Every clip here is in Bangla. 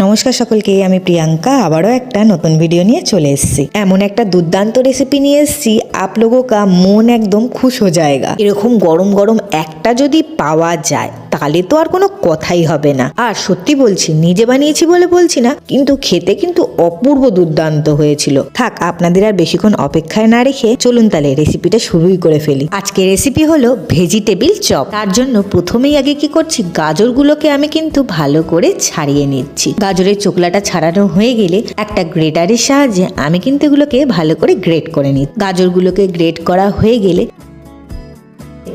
নমস্কার সকলকে, আমি প্রিয়াঙ্কা। আবারও একটা নতুন ভিডিও নিয়ে চলে এসেছি। এমন একটা দুর্দান্ত রেসিপি নিয়ে এসেছি, আপ লোগো কা মন একদম খুশ হো জায়গা। এরকম গরম গরম একটা যদি পাওয়া যায়, তাহলে তো আর কোনো কথাই হবে না। আর সত্যি বলছি, নিজে বানিয়েছি বলে বলছি না, কিন্তু খেতে কিন্তু অপূর্ব দুর্দান্ত হয়েছিল। থাক, আপনাদের আর বেশিক্ষণ অপেক্ষায় না রেখে চলুন তাহলে রেসিপিটা শুরুই করে ফেলি। আজকে রেসিপি হলো ভেজিটেবিল চপ তার জন্য প্রথমেই আগে কি করছি, গাজরগুলোকে আমি কিন্তু ভালো করে ছাড়িয়ে নিচ্ছি। গাজরের চোকলাটা ছাড়ানো হয়ে গেলে একটা গ্রেটারের সাহায্যে আমি কিন্তু এগুলোকে ভালো করে গ্রেট করে নিই। গাজরগুলোকে গ্রেট করা হয়ে গেলে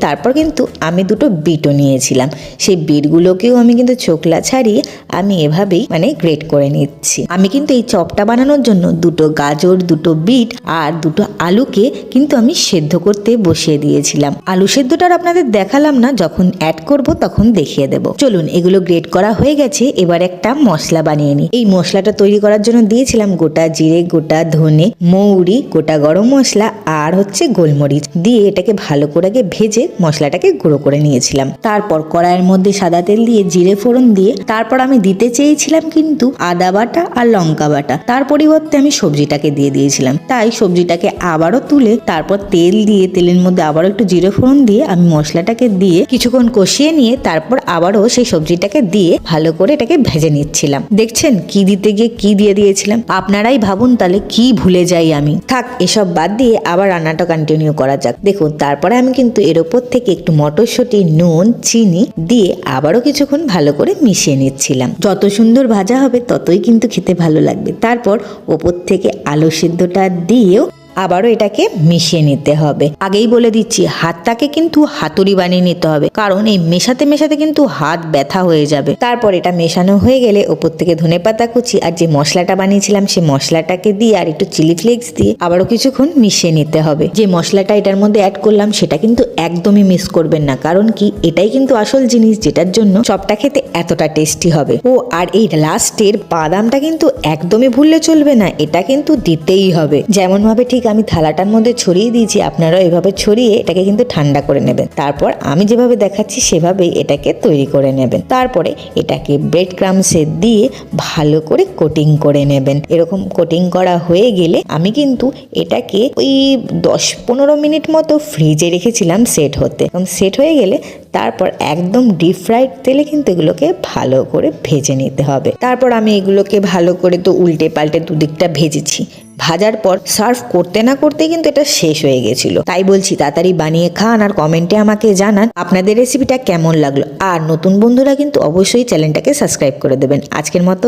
তারপর কিন্তু আমি দুটো বিটও নিয়েছিলাম। সেই বিটগুলোকেও আমি কিন্তু চোকলা ছাড়িয়ে আমি এভাবেই মানে গ্রেট করে নিচ্ছি। আমি কিন্তু এই চপটা বানানোর জন্য দুটো গাজর, দুটো বিট আর দুটো আলুকে কিন্তু আমি সেদ্ধ করতে বসিয়ে দিয়েছিলাম। আলু সেদ্ধটার আপনাদের দেখালাম না, যখন অ্যাড করব তখন দেখিয়ে দেব। চলুন, এগুলো গ্রেট করা হয়ে গেছে, এবার একটা মশলা বানিয়ে নিই। এই মশলাটা তৈরি করার জন্য দিয়েছিলাম গোটা জিরে, গোটা ধনে, মৌরি, গোটা গরম মশলা আর হচ্ছে গোলমরিচ। দিয়ে এটাকে ভালো করে আগে ভেজে মশলাটাকে গুঁড়ো করে নিয়েছিলাম। তারপর কড়াইয়ের মধ্যে সাদা তেল দিয়ে জিরে ফোড়ন দিয়ে তারপর আমি দিতে চেয়েছিলাম কিন্তু আদা বাটা আর লঙ্কা বাটা। তার পরিবর্তে আমি সবজিটাকে দিয়ে দিয়েছিলাম। তাই সবজিটাকে আবারও তুলে তারপর তেল দিয়ে, তেলের মধ্যে আবারও একটু জিরে ফোড়ন দিয়ে আমি মশলাটাকে দিয়ে কিছুক্ষণ কষিয়ে নিয়ে তারপর আবারও সেই সবজিটাকে দিয়ে ভালো করে এটাকে ভেজে নিচ্ছিলাম। দেখছেন কি দিতে গিয়ে কি দিয়ে দিয়েছিলাম? আপনারাই ভাবুন তাহলে কি ভুলে যাই আমি। থাক, এসব বাদ দিয়ে আবার রান্নাটা কন্টিনিউ করা যাক। দেখুন, তারপরে আমি কিন্তু এর ওপর থেকে একটু মটরশুঁটি নুন, চিনি দিয়ে আবারও কিছুক্ষণ ভালো করে মিশিয়ে নিচ্ছিলাম। যত সুন্দর ভাজা হবে ততই কিন্তু খেতে ভালো লাগবে। তারপর ওপর থেকে আলু সিদ্ধটা দিয়েও আবারও এটাকে মিশিয়ে নিতে হবে। আগেই বলে দিচ্ছি, হাতটাকে কিন্তু হাতুড়ি বানিয়ে নিতে হবে, কারণ এই মেশাতে মেশাতে কিন্তু হাত ব্যথা হয়ে যাবে। তারপর এটা মেশানো হয়ে গেলে ওপর থেকে ধনে পাতা কুচি আর যে মশলাটা বানিয়েছিলাম সেই মশলাটাকে দিয়ে আর একটু চিলি ফ্লেক্স দিয়ে আবারও কিছুক্ষণ মিশিয়ে নিতে হবে। যে মশলাটা এটার মধ্যে অ্যাড করলাম, সেটা কিন্তু একদমই মিস করবেন না, কারণ কি, এটাই কিন্তু আসল জিনিস যেটার জন্য চপটা খেতে এতটা টেস্টি হবে। ও, আর এই লাস্টের বাদামটা কিন্তু একদমই ভুললে চলবে না, এটা কিন্তু দিতেই হবে। যেমন ভাবে ঠিক আমি থালাটার মধ্যে ছড়িয়ে দিয়েছি, আপনারাও এভাবে ছড়িয়ে এটাকে কিন্তু ঠান্ডা করে নেবেন। তারপর আমি যেভাবে দেখাচ্ছি, সেভাবেই এটাকে তৈরি করে নেবেন। তারপরে এটাকে ব্রেড ক্রামসে দিয়ে ভালো করে কোটিং করে নেবেন। এরকম কোটিং করা হয়ে গেলে আমি কিন্তু এটাকে ওই দশ পনেরো মিনিট মতো ফ্রিজে রেখেছিলাম সেট হতে। এবং সেট হয়ে গেলে তারপর একদম ডিপ ফ্রাইড তেলে কিন্তু এগুলোকে ভালো করে ভেজে নিতে হবে। তারপর আমি এগুলোকে ভালো করে তো উল্টে পাল্টে দুদিকটা ভেজেছি। ভাজার পর সার্ভ করতে না করতে কিন্তু এটা শেষ হয়ে গেছিল। তাই বলছি, তাড়াতাড়ি বানিয়ে খান আর কমেন্টে আমাকে জানান আপনাদের রেসিপিটা কেমন লাগল। আর নতুন বন্ধুরা কিন্তু অবশ্যই চ্যানেলটাকে সাবস্ক্রাইব করে দেবেন। আজকের মতো